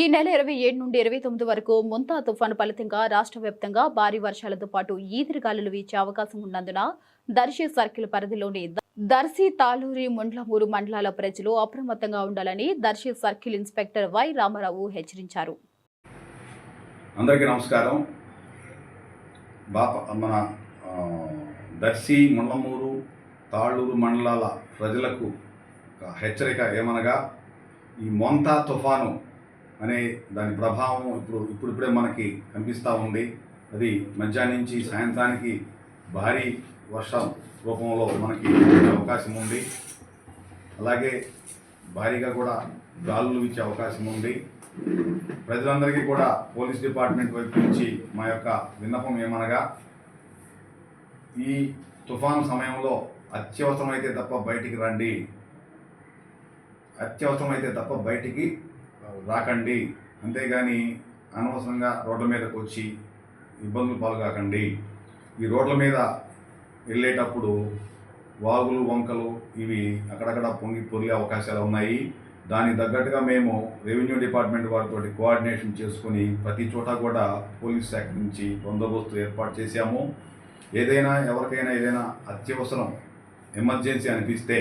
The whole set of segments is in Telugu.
ఈ నెల ఇరవై ఏడు నుండి ఇరవై తొమ్మిది వరకు ముంతా తుఫాను ఫలితంగా రాష్ట్ర వ్యాప్తంగా భారీ వర్షాలతో పాటు ఈదిరిగాలులు వీచే అవకాశం ఉన్నందున దర్శి సర్కిల్ పరిధిలోని దర్శి తాలూరి ముండ్లమూరు మండలాల ప్రజలు అప్రమత్తంగా ఉండాలని Darsi circle inspector Y Ramarao హెచ్చరించారు. అందరికీ నమస్కారం. మన దర్శి మండలాల ప్రజలకు హెచ్చరిక ఏమనగా ఈ మొంతా తుఫాను అనే దాని ప్రభావం ఇప్పుడు ఇప్పుడిప్పుడే మనకి కనిపిస్తూ ఉంది. అది మధ్యాహ్నం నుంచి సాయంత్రానికి భారీ వర్షం రూపంలో మనకి అవకాశం ఉంది. అలాగే భారీగా కూడా గాలులు ఇచ్చే అవకాశం ఉంది. ప్రజలందరికీ కూడా పోలీస్ డిపార్ట్మెంట్ వైపు నుంచి మా యొక్క విన్నపం ఏమనగా ఈ తుఫాను సమయంలో అత్యవసరమైతే తప్ప బయటికి రండి. అత్యవసరమైతే తప్ప బయటికి రాకండి. అంతేగాని అనవసరంగా రోడ్ల మీదకు వచ్చి ఇబ్బందులు పాల్గాకండి ఈ రోడ్ల మీద వెళ్ళేటప్పుడు వాగులు వంకలు ఇవి అక్కడక్కడ పొంగి పొరిగే అవకాశాలు ఉన్నాయి. దానికి తగ్గట్టుగా మేము రెవెన్యూ డిపార్ట్మెంట్ వారితో కోఆర్డినేషన్ చేసుకుని ప్రతి చోట కూడా పోలీస్ శాఖ నుంచి బందోబస్తు ఏర్పాటు చేశాము. ఏదైనా ఎవరికైనా ఏదైనా అత్యవసరం ఎమర్జెన్సీ అనిపిస్తే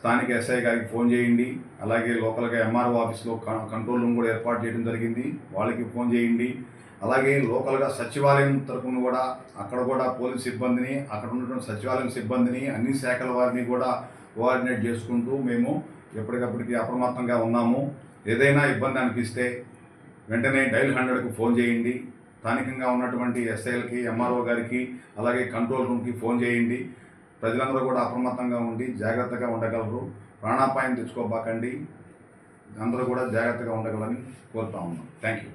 స్థానిక ఎస్ఐ గారికి ఫోన్ చేయండి. అలాగే లోకల్గా ఎంఆర్ఓ ఆఫీస్లో కంట్రోల్ రూమ్ కూడా ఏర్పాటు చేయడం జరిగింది. వాళ్ళకి ఫోన్ చేయండి. అలాగే లోకల్గా సచివాలయం తరపున కూడా అక్కడ కూడా పోలీస్ సిబ్బందిని అక్కడ ఉన్నటువంటి సచివాలయం సిబ్బందిని అన్ని శాఖల వారిని కూడా కోఆర్డినేట్ చేసుకుంటూ మేము ఎప్పటికప్పటికి అప్రమత్తంగా ఉన్నాము. ఏదైనా ఇబ్బంది అనిపిస్తే వెంటనే డైల్ హండ్రెడ్కు ఫోన్ చేయండి. స్థానికంగా ఉన్నటువంటి ఎస్ఐలకి ఎంఆర్ఓ గారికి అలాగే కంట్రోల్ రూమ్కి ఫోన్ చేయండి. ప్రజలందరూ కూడా అప్రమత్తంగా ఉండి జాగ్రత్తగా ఉండగలరు. ప్రాణాపాయం తెచ్చుకోబాకండి. అందరూ కూడా జాగ్రత్తగా ఉండగలని కోరుతా ఉన్నాం. Thank you